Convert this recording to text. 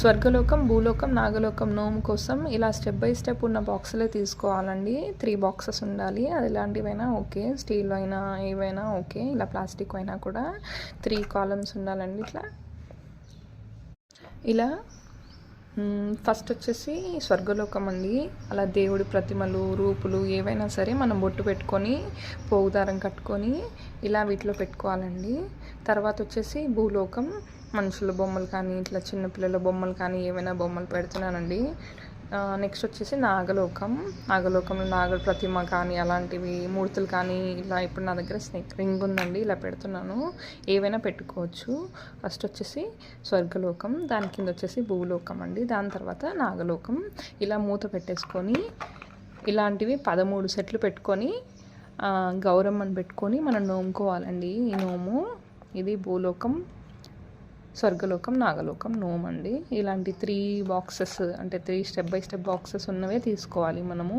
స్వర్గలోకం భూలోకం నాగలోకం నోము కోసం ఇలా స్టెప్ బై స్టెప్ ఉన్న బాక్సులే తీసుకోవాలండి. త్రీ బాక్సెస్ ఉండాలి. అది ఎలాంటివైనా ఓకే. స్టీల్ అయినా ఏవైనా ఓకే. ఇలా ప్లాస్టిక్ అయినా కూడా త్రీ కాలమ్స్ ఉండాలండి ఇట్లా. ఇలా ఫస్ట్ వచ్చేసి స్వర్గలోకం అండి. అలా దేవుడి ప్రతిమలు రూపులు ఏవైనా సరే మనం బొట్టు పెట్టుకొని పోగుదారం కట్టుకొని ఇలా వీటిలో పెట్టుకోవాలండి. తర్వాత వచ్చేసి భూలోకం మనుషుల బొమ్మలు కానీ ఇట్లా చిన్నపిల్లల బొమ్మలు కానీ ఏవైనా బొమ్మలు పెడుతున్నానండి. నెక్స్ట్ వచ్చేసి నాగలోకం. నాగలోకంలో నాగ ప్రతిమ కానీ అలాంటివి మూర్తులు కానీ ఇలా ఇప్పుడు నా దగ్గర స్నేక్ రింగ్ ఉందండి ఇలా పెడుతున్నాను. ఏవైనా పెట్టుకోవచ్చు. ఫస్ట్ వచ్చేసి స్వర్గలోకం దాని కింద వచ్చేసి భూలోకం అండి. దాని తర్వాత నాగలోకం. ఇలా మూత పెట్టేసుకొని ఇలాంటివి పదమూడు సెట్లు పెట్టుకొని గౌరమ్మను గౌరమ్మని పెట్టుకొని మనం నోముకోవాలండి ఈ నోము. ఇది భూలోకం. స్వర్గలోకం నాగలోకం నోమ్ అండి. ఇలాంటి త్రీ బాక్సెస్ అంటే three step by step boxes ఉన్నవే తీసుకోవాలి మనము.